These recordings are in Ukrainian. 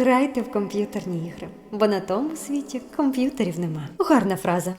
Грайте в комп'ютерні ігри, бо на тому світі комп'ютерів нема. Гарна фраза.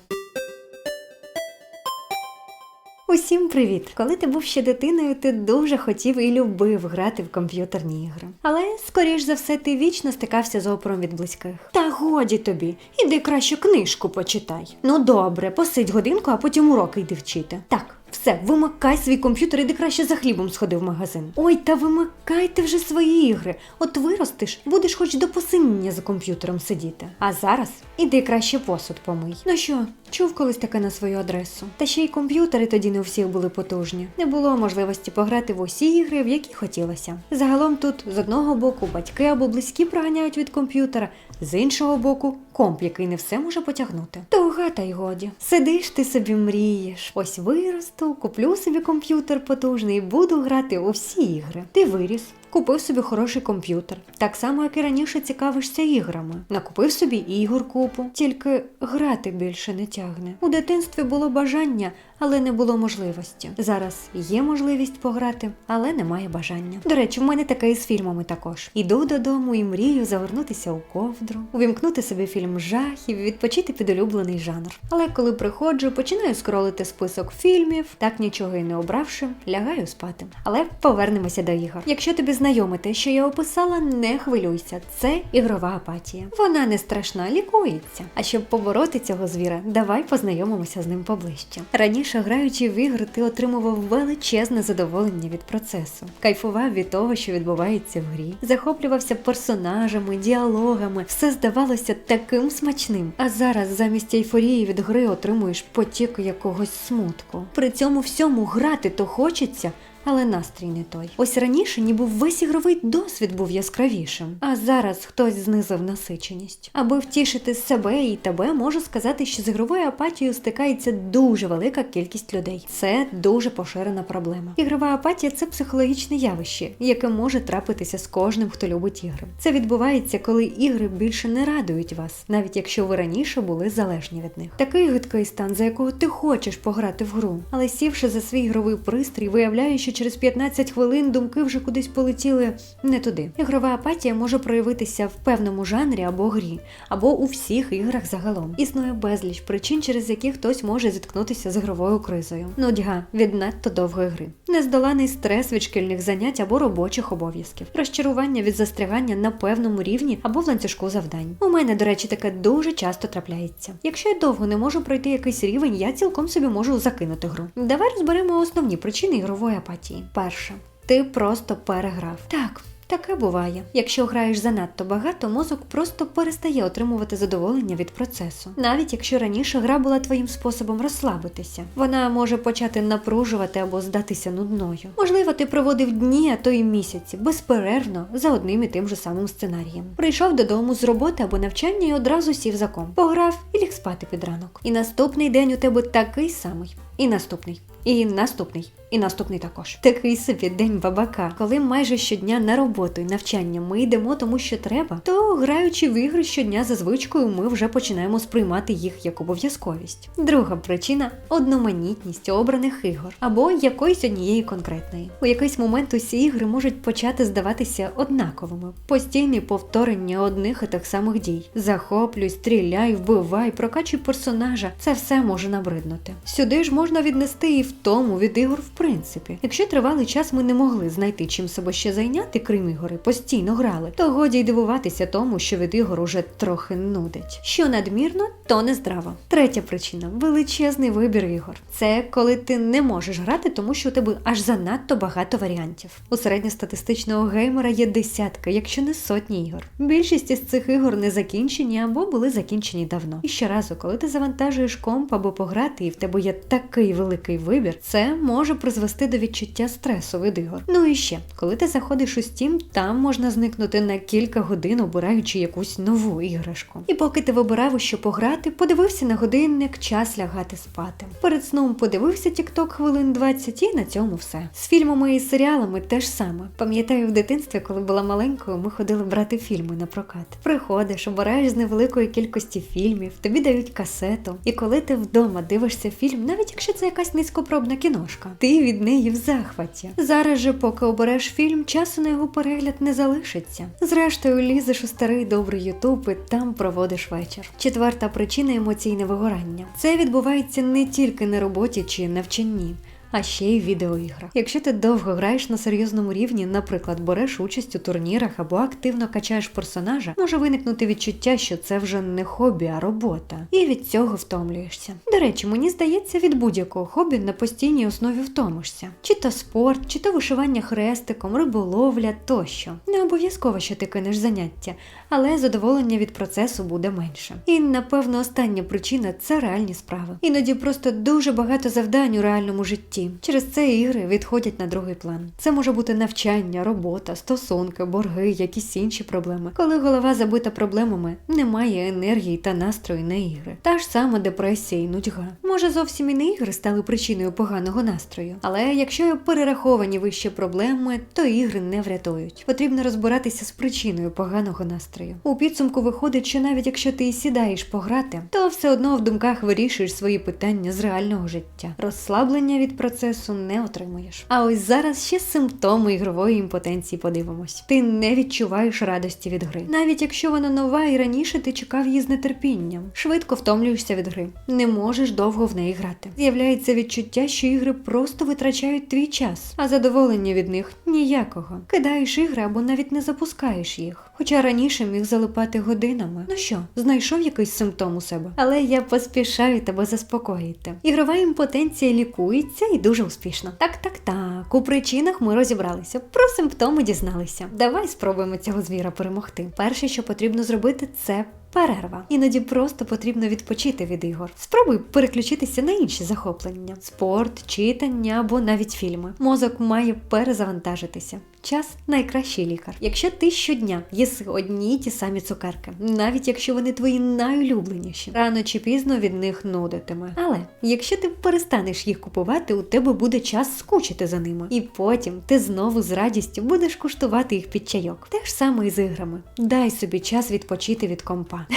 Усім привіт! Коли ти був ще дитиною, ти дуже хотів і любив грати в комп'ютерні ігри. Але, скоріш за все, ти вічно стикався з опором від близьких. Та годі тобі, іди краще книжку почитай. Ну добре, посидь годинку, а потім уроки йди вчити. Так. Все, вимикай свій комп'ютер, іди краще за хлібом сходи в магазин. Ой, та вимикайте вже свої ігри. От виростеш, будеш хоч до посинення за комп'ютером сидіти. А зараз іди краще посуд помий. Ну що, чув колись таке на свою адресу? Та ще й комп'ютери тоді не у всіх були потужні. Не було можливості пограти в усі ігри, в які хотілося. Загалом тут з одного боку батьки або близькі проганяють від комп'ютера, з іншого боку комп, який не все може потягнути. Туга та й годі. Сидиш ти собі мрієш. Ось виросту, куплю собі комп'ютер потужний і буду грати у всі ігри. Ти виріс. Купив собі хороший комп'ютер, так само, як і раніше цікавишся іграми. Накупив собі ігор купу, тільки грати більше не тягне. У дитинстві було бажання, але не було можливості. Зараз є можливість пограти, але немає бажання. До речі, в мене таке і з фільмами також. Іду додому і мрію завернутися у ковдру, увімкнути собі фільм жахів, відпочити під улюблений жанр. Але коли приходжу, починаю скролити список фільмів, так нічого і не обравши, лягаю спати. Але повернемося до ігор. Якщо тобі знайоме що я описала, не хвилюйся. Це ігрова апатія. Вона не страшна, лікується. А щоб побороти цього звіра, давай познайомимося з ним поближче. Раніше, граючи в ігри, ти отримував величезне задоволення від процесу, кайфував від того, що відбувається в грі, захоплювався персонажами, діалогами, все здавалося таким смачним. А зараз замість ейфорії від гри отримуєш потік якогось смутку. При цьому всьому грати то хочеться. Але настрій не той. Ось раніше ніби весь ігровий досвід був яскравішим, а зараз хтось знизив насиченість. Аби втішити себе і тебе, можу сказати, що з ігровою апатією стикається дуже велика кількість людей. Це дуже поширена проблема. Ігрова апатія це психологічне явище, яке може трапитися з кожним, хто любить ігри. Це відбувається, коли ігри більше не радують вас, навіть якщо ви раніше були залежні від них. Такий гидкий стан, за якого ти хочеш пограти в гру, але сівши за свій ігровий пристрій, виявляєш, що через 15 хвилин думки вже кудись полетіли не туди. Ігрова апатія може проявитися в певному жанрі або грі, або у всіх іграх загалом. Існує безліч причин, через які хтось може зіткнутися з ігровою кризою. Нудьга від надто довгої гри, нездоланий стрес від шкільних занять або робочих обов'язків, розчарування від застрягання на певному рівні або в ланцюжку завдань. У мене, до речі, таке дуже часто трапляється. Якщо я довго не можу пройти якийсь рівень, я цілком собі можу закинути гру. Давай розберемо основні причини ігрової апатії. Перше, ти просто переграв. Так. Таке буває. Якщо граєш занадто багато, мозок просто перестає отримувати задоволення від процесу. Навіть якщо раніше гра була твоїм способом розслабитися, вона може почати напружувати або здатися нудною. Можливо, ти проводив дні, а то й місяці, безперервно за одним і тим же самим сценарієм. Прийшов додому з роботи або навчання і одразу сів за комп. Пограв і ліг спати під ранок. І наступний день у тебе такий самий. І наступний. І наступний, і наступний також. Такий собі день бабака. Коли майже щодня на роботу і навчання ми йдемо тому, що треба, то граючи в ігри щодня за звичкою, ми вже починаємо сприймати їх як обов'язковість. Друга причина одноманітність обраних ігор або якоїсь однієї конкретної. У якийсь момент усі ігри можуть почати здаватися однаковими, постійні повторення одних і тих самих дій. Захоплюй, стріляй, вбивай, прокачуй персонажа. Це все може набриднути. Сюди ж можна віднести і втому від ігор в принципі. Якщо тривалий час ми не могли знайти чим себе ще зайняти, крім ігори, постійно грали, то годі й дивуватися тому, що від ігор уже трохи нудить. Що надмірно, то не здраво. Третя причина величезний вибір ігор. Це коли ти не можеш грати, тому що у тебе аж занадто багато варіантів. У середньостатистичного геймера є десятки, якщо не сотні ігор. Більшість із цих ігор не закінчені або були закінчені давно. І щоразу, коли ти завантажуєш комп або пограти, і в тебе є такий великий вибір, це може призвести до відчуття стресу від ігор. Ну і ще, коли ти заходиш у Steam, там можна зникнути на кілька годин, обираючи якусь нову іграшку. І поки ти вибирав, у що пограти, подивився на годинник, час лягати спати. Перед сном подивився тікток хвилин 20 і на цьому все. З фільмами і серіалами теж саме. Пам'ятаю, в дитинстві, коли була маленькою, ми ходили брати фільми на прокат. Приходиш, обираєш з невеликої кількості фільмів, тобі дають касету. І коли ти вдома дивишся фільм, навіть якщо це якась низькопробна кіношка, ти від неї в захваті. Зараз же, поки обереш фільм, часу на його перегляд не залишиться. Зрештою, лізеш у старий добрий Ютуб і там проводиш вечір. Четверта причина емоційне вигорання. Це відбувається не тільки на роботі чи навчанні. А ще й в відеоіграх. Якщо ти довго граєш на серйозному рівні, наприклад, береш участь у турнірах або активно качаєш персонажа, може виникнути відчуття, що це вже не хобі, а робота, і від цього втомлюєшся. До речі, мені здається, від будь-якого хобі на постійній основі втомишся. Чи то спорт, чи то вишивання хрестиком, риболовля тощо. Не обов'язково, що ти кинеш заняття, але задоволення від процесу буде менше. І напевно остання причина це реальні справи. Іноді просто дуже багато завдань у реальному житті. Через це ігри відходять на другий план. Це може бути навчання, робота, стосунки, борги, якісь інші проблеми. Коли голова забита проблемами, немає енергії та настрою на ігри. Та ж сама депресія і нудьга. Може, зовсім і не ігри стали причиною поганого настрою. Але якщо перераховані вище проблеми, то ігри не врятують. Потрібно розбиратися з причиною поганого настрою. У підсумку виходить, що навіть якщо ти сідаєш пограти, то все одно в думках вирішуєш свої питання з реального життя. Розслаблення від процесу не отримуєш. А ось зараз ще симптоми ігрової імпотенції подивимось. Ти не відчуваєш радості від гри. Навіть якщо вона нова і раніше ти чекав її з нетерпінням. Швидко втомлюєшся від гри. Не можеш довго в неї грати. З'являється відчуття, що ігри просто витрачають твій час, а задоволення від них ніякого. Кидаєш ігри або навіть не запускаєш їх. Хоча раніше міг залипати годинами. Ну що, знайшов якийсь симптом у себе? Але я поспішаю тебе заспокоїти. Ігрова імпотенція лікується і дуже успішно. Так, так, так. У причинах ми розібралися. Про симптоми дізналися. Давай спробуємо цього звіра перемогти. Перше, що потрібно зробити, це. Перерва. Іноді просто потрібно відпочити від ігор. Спробуй переключитися на інші захоплення: спорт, читання або навіть фільми. Мозок має перезавантажитися. Час найкращий лікар. Якщо ти щодня їси одні й ті самі цукерки, навіть якщо вони твої найулюбленіші, рано чи пізно від них нудитиме. Але якщо ти перестанеш їх купувати, у тебе буде час скучити за ними, і потім ти знову з радістю будеш куштувати їх під чайок. Те ж саме і з іграми. Дай собі час відпочити від компа.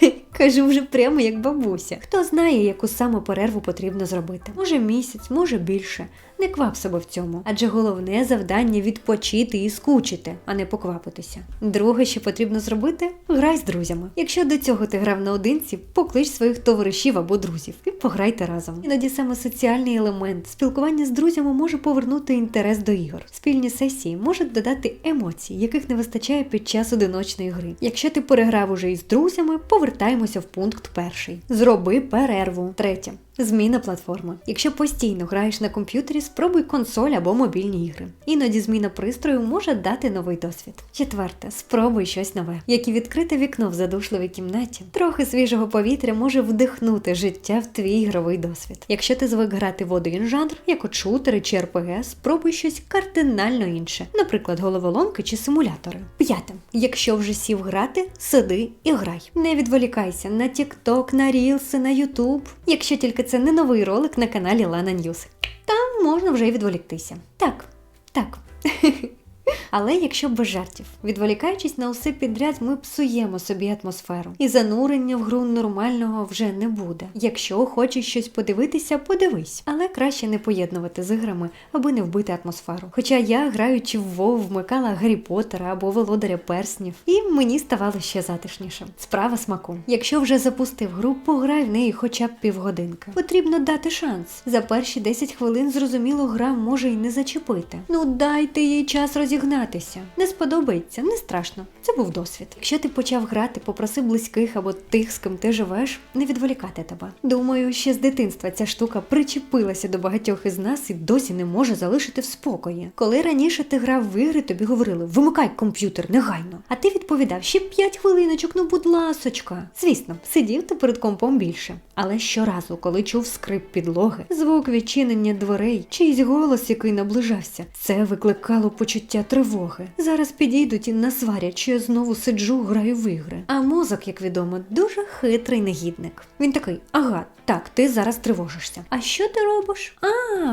Кажу вже прямо як бабуся. Хто знає, яку саме перерву потрібно зробити? Може місяць, може більше. Не квап себе в цьому, адже головне завдання відпочити і скучити, а не поквапитися. Друге, що потрібно зробити, грай з друзями. Якщо до цього ти грав наодинці, поклич своїх товаришів або друзів і пограйте разом. Іноді саме соціальний елемент спілкування з друзями може повернути інтерес до ігор. Спільні сесії можуть додати емоцій, яких не вистачає під час одиночної гри. Якщо ти переграв уже із друзями, повертаємося в пункт перший. Зроби перерву. Третє. Зміна платформи. Якщо постійно граєш на комп'ютері, спробуй консоль або мобільні ігри. Іноді зміна пристрою може дати новий досвід. Четверте, спробуй щось нове. Як і відкрите вікно в задушливій кімнаті, трохи свіжого повітря може вдихнути життя в твій ігровий досвід. Якщо ти звик грати в один жанр, як от шутери чи РПГ, спробуй щось кардинально інше, наприклад, головоломки чи симулятори. П'яте, якщо вже сів грати, сиди і грай. Не відволікайся на TikTok, на Reels, на YouTube. Якщо тільки це не новий ролик на каналі Лана Ньюс. Там можна вже відволіктися. Так, так. Але якщо без жартів, відволікаючись на усе підряд, ми псуємо собі атмосферу, і занурення в гру нормального вже не буде. Якщо хочеш щось подивитися, подивись, але краще не поєднувати з іграми, аби не вбити атмосферу. Хоча я, граючи в WoW, вмикала Гаррі Поттера або Володаря Перснів, і мені ставало ще затишніше. Справа смаку. Якщо вже запустив гру, пограй в неї хоча б півгодинки. Потрібно дати шанс. За перші 10 хвилин зрозуміло, гра може й не зачепити. Ну дайте їй час розігнатися. Не сподобається, не страшно. Це був досвід. Якщо ти почав грати, попроси близьких або тих, з ким ти живеш, не відволікати тебе. Думаю, ще з дитинства ця штука причепилася до багатьох із нас і досі не може залишити в спокої. Коли раніше ти грав в ігри, тобі говорили вимикай комп'ютер негайно. А ти відповідав ще 5 хвилиночок, ну будь ласочка. Звісно, сидів ти перед компом більше. Але щоразу, коли чув скрип підлоги, звук відчинення дверей, чийсь голос, який наближався, це викликало почуття тривоги. Зараз підійдуть і насварять, що я знову сиджу, граю в ігри. А мозок, як відомо, дуже хитрий негідник. Він такий: ага, так, ти зараз тривожишся. А що ти робиш? А,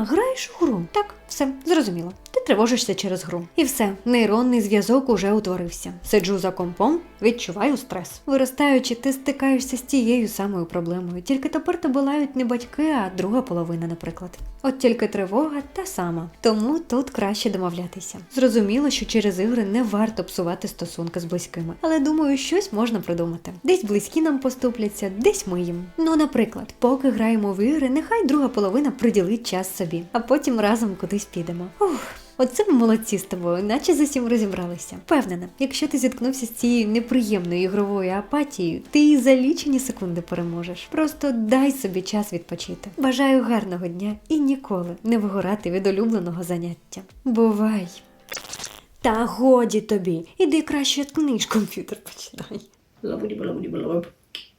граєш у гру. Так, все, зрозуміло. Ти тривожишся через гру. І все, нейронний зв'язок уже утворився. Сиджу за компом, відчуваю стрес. Виростаючи, ти стикаєшся з тією самою проблемою. Тільки тепер тебе лають не батьки, а друга половина, наприклад. От тільки тривога та сама. Тому тут краще домовлятися. Зрозуміло, що через ігри не варто псувати стосунки з близькими, але думаю, щось можна придумати. Десь близькі нам поступляться, десь ми їм. Ну, наприклад, поки граємо в ігри, нехай друга половина приділить час собі, а потім разом кудись підемо. Ух. Оце ми молодці з тобою, наче з усім розібралися. Впевнена, якщо ти зіткнувся з цією неприємною ігровою апатією, ти її за лічені секунди переможеш. Просто дай собі час відпочити. Бажаю гарного дня і ніколи не вигорати від улюбленого заняття. Бувай! Та годі тобі, іди краще книж комп'ютер. Лабуді-балабуді-балабаб.